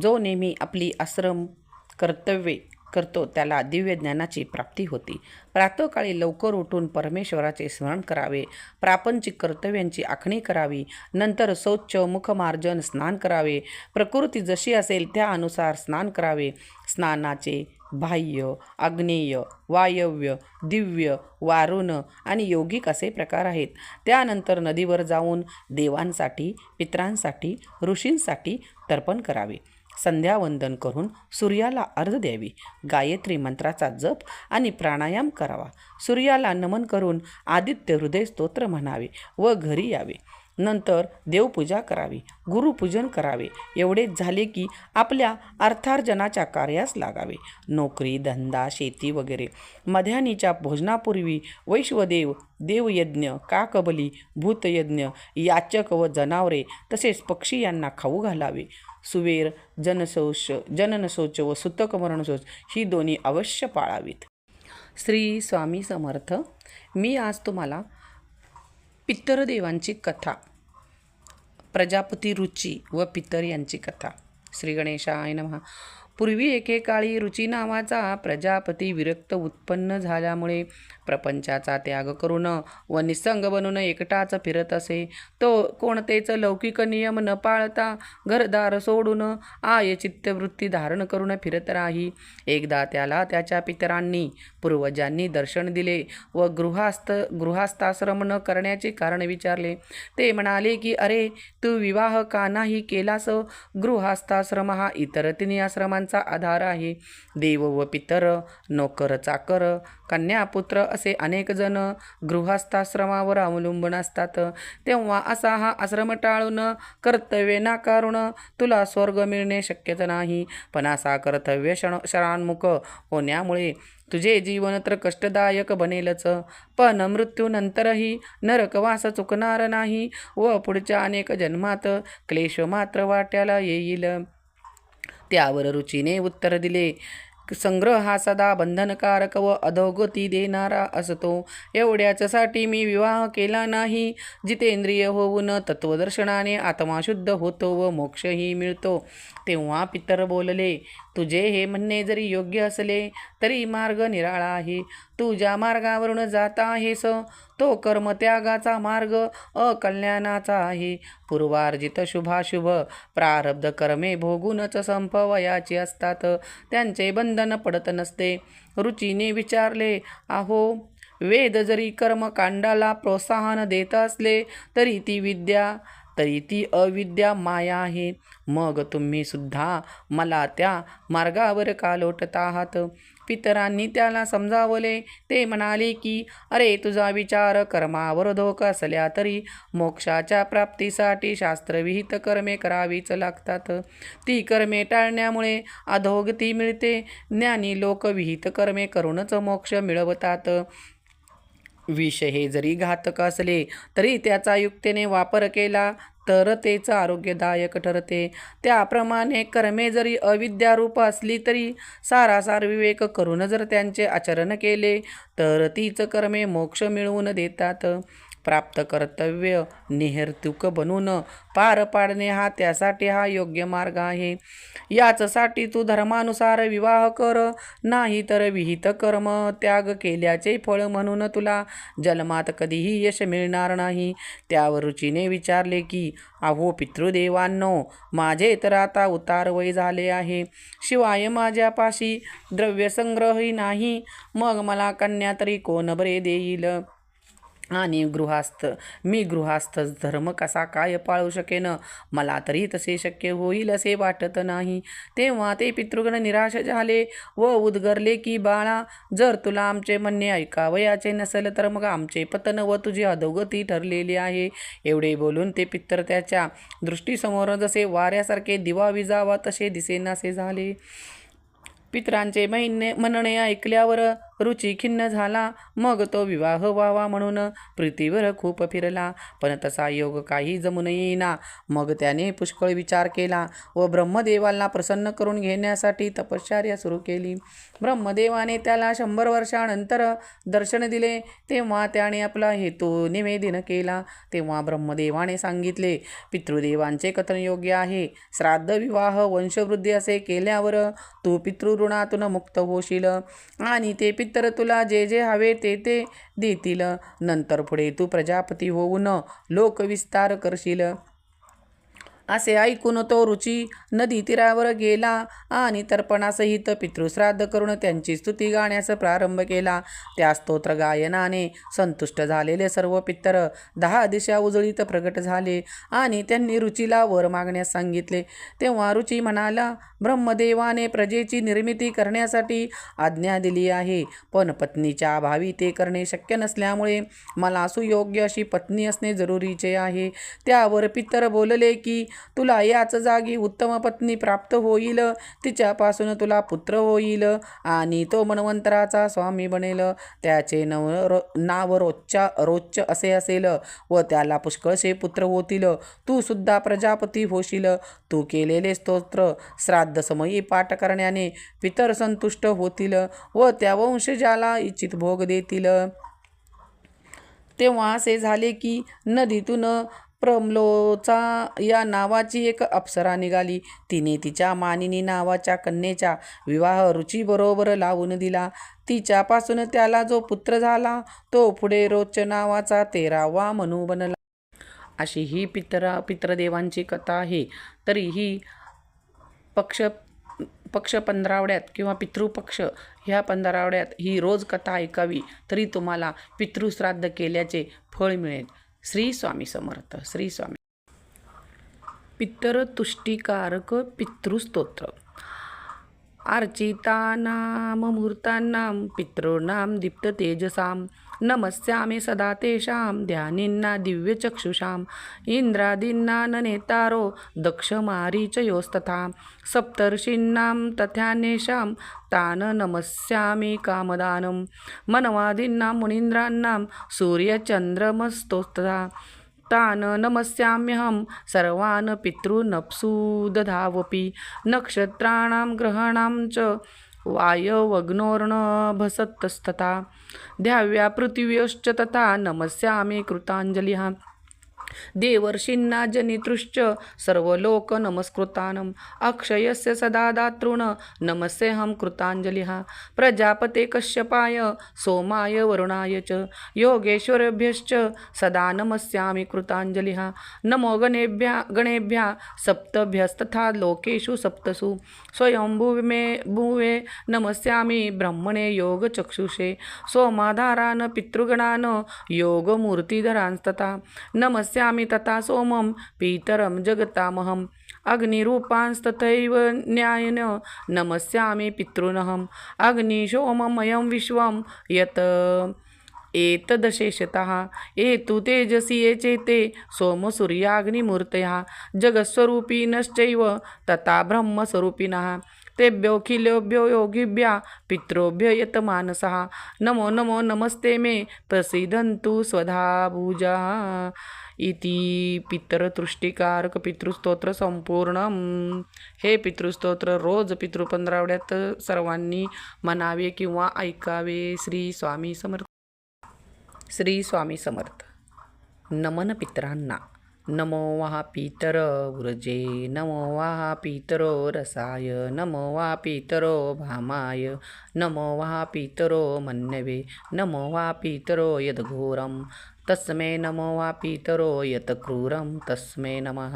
जो नेहमी आपली आश्रम कर्तव्ये करतो त्याला दिव्य ज्ञानाची प्राप्ती होती. प्रातःकाळी लवकर उठून परमेश्वराचे स्मरण करावे प्रापंचिक कर्तव्यांची आखणी करावी नंतर शौच मुखमार्जन स्नान करावे प्रकृती जशी असेल त्यानुसार स्नान करावे. स्नानाचे बाह्य आग्नेय वायव्य दिव्य वारुण आणि योगिक असे प्रकार आहेत. त्यानंतर नदीवर जाऊन देवांसाठी पित्रांसाठी ऋषींसाठी तर्पण करावे. संध्यावंदन करून सूर्याला अर्ध द्यावी. गायत्री मंत्राचा जप आणि प्राणायाम करावा. सूर्याला नमन करून आदित्य हृदय स्तोत्र म्हणावे व घरी यावे. नंतर देवपूजा करावी गुरुपूजन करावे. एवढेच झाले की आपल्या अर्थार्जनाच्या कार्यास लागावे. नोकरी धंदा शेती वगैरे. मध्यानीच्या भोजनापूर्वी वैश्वदेव देवयज्ञ काकबली भूतयज्ञ याचक व जनावरे तसेच पक्षी यांना खाऊ घालावे. सुवेर जनशौच जननशौच व सुतक मरणशौच ही दोन्ही अवश्य पाळावीत. श्री स्वामी समर्थ मी आज तुम्हाला पितरदेवांची कथा प्रजापती रुची व पितर यांची कथा श्री गणेशाय नमः. पूर्वी एकेकाळी रुची नावाचा प्रजापती विरक्त उत्पन्न झाल्यामुळे प्रपंचाचा त्याग करून व निसंग बनून एकटाच फिरत असे. तो कोणतेच लौकिक नियम न पाळता घरदार सोडून आय चित्तवृत्ती धारण करून फिरत राही. एकदा त्याला त्याच्या पितरांनी पूर्वजांनी दर्शन दिले व गृहास्थ गृहास्थाश्रम न करण्याचे कारण विचारले. ते म्हणाले की अरे तू विवाह का नाही केलास? गृहास्थाश्रम हा इतर तिन्ही आश्रमांचा आधार आहे. देव व पितर नोकर चाकर कन्यापुत्र असे अनेक जण गृहस्थाश्रमावर अवलंबून असतात. तेव्हा असा हा आश्रम टाळून कर्तव्य नाकारून तुला स्वर्ग मिळणे शक्यच नाही. पण असा कर्तव्य क्षण शरान्मुख होण्यामुळे तुझे जीवन तर कष्टदायक बनेलच. पण मृत्यूनंतरही नरकवास चुकणार नाही व पुढच्या अनेक जन्मात क्लेश मात्र वाट्याला येईल. त्यावर रुचीने उत्तर दिले संग्रह हा सदा बंधनकारक व अधोगती देणारा असतो. एवढ्याचसाठी मी विवाह केला नाही. जितेंद्रिय होऊन तत्वदर्शनाने आत्माशुद्ध होतो व मोक्षही मिळतो. तेव्हा पितर बोलले तुझे हे म्हणणे जरी योग्य असले तरी मार्ग निराळा आहे. तू ज्या मार्गावरून जात आहेस तो कर्मत्यागाचा मार्ग अकल्याणाचा आहे. पूर्वार्जित शुभाशुभ प्रारब्ध कर्मे भोगूनच संपवयाची असतात. त्यांचे बंधन पडत नसते. रुचीने विचारले आहो वेद जरी कर्मकांडाला प्रोत्साहन देत असले तरी ती विद्या तरी ती अविद्या माया आहे. मग तुम्ही सुद्धा मला त्या मार्गावर का लोटत आहात? पितरांनी त्याला समजावले. ते म्हणाले की अरे तुझा विचार कर्मावर धोक असल्या तरी मोक्षाच्या प्राप्तीसाठी शास्त्रविहित कर्मे करावीच लागतात. ती कर्मे टाळण्यामुळे अधोगती मिळते. ज्ञानी लोक विहित कर्मे करूनच मोक्ष मिळवतात. विष हे जरी घातक असले तरी त्याचा युक्तीने वापर केला तर तेच आरोग्यदायक ठरते. त्याप्रमाणे कर्मे जरी अविद्यारूप असली तरी सारासार विवेक करून जर त्यांचे आचरण केले तर तीच कर्मे मोक्ष मिळवून देतात. प्राप्त कर्तव्य निहर्तुक बनून पार पाडणे हा त्यासाठी हा योग्य मार्ग आहे. याचसाठी तू धर्मानुसार विवाह कर नाही तर विहित कर्म त्याग केल्याचे फळ म्हणून तुला जन्मात कधीही यश मिळणार नाही. त्यावर रुचीने विचारले की अहो पितृदेवांनो माझे तर आता उतार वय झाले आहे. शिवाय माझ्यापाशी द्रव्यसंग्रहही नाही. मग मला कन्या तरी कोण बरे देईल? आणि गृहास्थ मी गृहास्थ धर्म कसा काय पाळू शकेन? मला तरी तसे शक्य होईल असे वाटत नाही. तेव्हा ते पितृगण निराश झाले व उद्गरले की बाळा जर तुला आमचे म्हणणे ऐकावयाचे नसेल तर मग आमचे पतन व तुझी अधोगती ठरलेली आहे. एवढे बोलून ते पितर त्याच्या दृष्टीसमोर जसे वाऱ्यासारखे दिवा विजावा तसे दिसेनासे झाले. पितरांचे महिने म्हणणे ऐकल्यावर रुची खिन्न झाला. मग तो विवाह व्हावा म्हणून प्रीतीवर खूप फिरला. पण तसा योग काही जमून येईना. मग त्याने पुष्कळ विचार केला व ब्रह्मदेवाला प्रसन्न करून घेण्यासाठी तपश्चर्या सुरू केली. ब्रह्मदेवाने त्याला शंभर वर्षानंतर दर्शन दिले. तेव्हा त्याने आपला हेतू निवेदन केला. तेव्हा ब्रह्मदेवाने सांगितले पितृदेवांचे कथन योग्य आहे. श्राद्ध विवाह वंशवृद्धी असे केल्यावर तू पितृऋणातून मुक्त होशील आणि ते पितृ तर तुला जे जे हवे ते ते देतील. नंतर पुढे तू प्रजापती होऊन लोकविस्तार करशील. असे ऐकून तो रुची नदी तीरावर गेला आणि तर्पणासहित पितृश्राद्ध करून त्यांची स्तुती गाण्यास प्रारंभ केला. त्या स्तोत्र गायनाने संतुष्ट झालेले सर्व पित्तर दहा दिशा उजळीत प्रगट झाले आणि त्यांनी रुचीला वर मागण्यास सांगितले. तेव्हा रुची म्हणाला ब्रह्मदेवाने प्रजेची निर्मिती करण्यासाठी आज्ञा दिली आहे पण पत्नीच्या अभावी ते करणे शक्य नसल्यामुळे मला सुयोग्य अशी पत्नी असणे जरुरीचे आहे. त्यावर पित्तर बोलले की तुला याच जागी उत्तम पत्नी प्राप्त होईल. तिच्यापासून तुला पुत्र होईल. आणि तो मन्वंतराचा स्वामी बनेल. त्याचे नव रो नाव रोजच्या रोजच असे असेल व त्याला पुष्कळसे पुत्र होतील. तू सुद्धा प्रजापती होशील. तू केलेले स्तोत्र श्राद्ध समयी पाठ करण्याने पितर संतुष्ट होतील व त्या वंशजाला इच्छित भोग देतील. तेव्हा असे झाले की नदीतून प्रमलोचा या नावाची एक अप्सरा निघाली. तिने तिच्या मानिनी नावाच्या कन्येचा विवाह रुचीबरोबर लावून दिला. तिच्यापासून त्याला जो पुत्र झाला तो पुढे रोच नावाचा तेरावा मनू बनला. अशी ही पितरा पितृदेवांची कथा आहे. तरी ही पक्ष पक्ष पंधरावड्यात किंवा पितृपक्ष ह्या पंधरावड्यात ही रोज कथा ऐकावी तरी तुम्हाला पितृश्राद्ध केल्याचे फळ मिळेल. श्री स्वामी समर्थ श्री स्वामी. पितरतुष्टिकारक पितृस्तोत्र. अर्चितानां मुहूर्तानां पितॄणां दीप्ततेजसां नमस्यामि सदा तेषां ध्यानिन्ना दिव्यचक्षुषाम् इन्द्रादीन्ना न नेतारो दक्षमारीचयोस्तथा सप्तर्षीणां तथ्यान्येषां तान् नमस्यामि कामदानं। मनवादीनां मुनीन्द्रान्नां सूर्यचन्द्रमस्तोस्तथा। तान् नमस्याम्यहं सर्वान् पितॄनप्सु दधावपि नक्षत्राणां ग्रहाणां च वायवग्नोर्णभसत्तस्तथा ध्याव्या पृथिव्योश्च तथा नमस्यामि कृताञ्जलिः देवर्षिन्ना जनितृश्च सर्वलोक नमस्कृतानम् अक्षयस्य सदा दातॄन् नमस्येऽहं कृताञ्जलिः प्रजापते कश्यपाय सोमाय वरुणाय च योगेश्वरेभ्यश्च सदा नमस्यामि कृताञ्जलिः नमो गणेभ्यः गणेभ्या सप्तभ्यस्तथा लोकेषु सप्तसु स्वयंभुवे भुवे नमस्यामि ब्रह्मणे योगचक्षुषे सोमाधारान् पितृगणान् योगमूर्तिधरांस्तथा पश्यामि तथा सोमं पीतरं जगतामहम्। अग्निरूपांस्तथैव न्यायेन नमस्यामि पितॄनहम्। अग्निशोममयं विश्वं यत् एतदशेषतः। एतु तेजसि ये चेते सोमसूर्याग्निमूर्तयः। जगत्स्वरूपिणश्चैव तथा ब्रह्मस्वरूपिणः तेभ्योऽखिलेभ्यो योगिभ्यः पितृभ्य यतमानसः नमो नमो नमस्ते मे प्रसीदन्तु स्वधा भुजा इति पितरतृष्टिकारक पितृस्तोत्र संपूर्ण हे पितृस्तोत्र रोज पितृ पंधरावड्यात सर्वांनी म्हणावे किंवा ऐकावे श्री स्वामी समर्थ। श्री स्वामी समर्थ। नमन पितरांना। नमो वा पितर व्रजे नमो वा पितरो रसाय। नमो वा पितरो भामाय। नमो वा पितरो मन्यवे। नमो वा पितरो यद्घोरं तस्मै नमो वा पितरो यत् क्रूरं तस्मै नमः।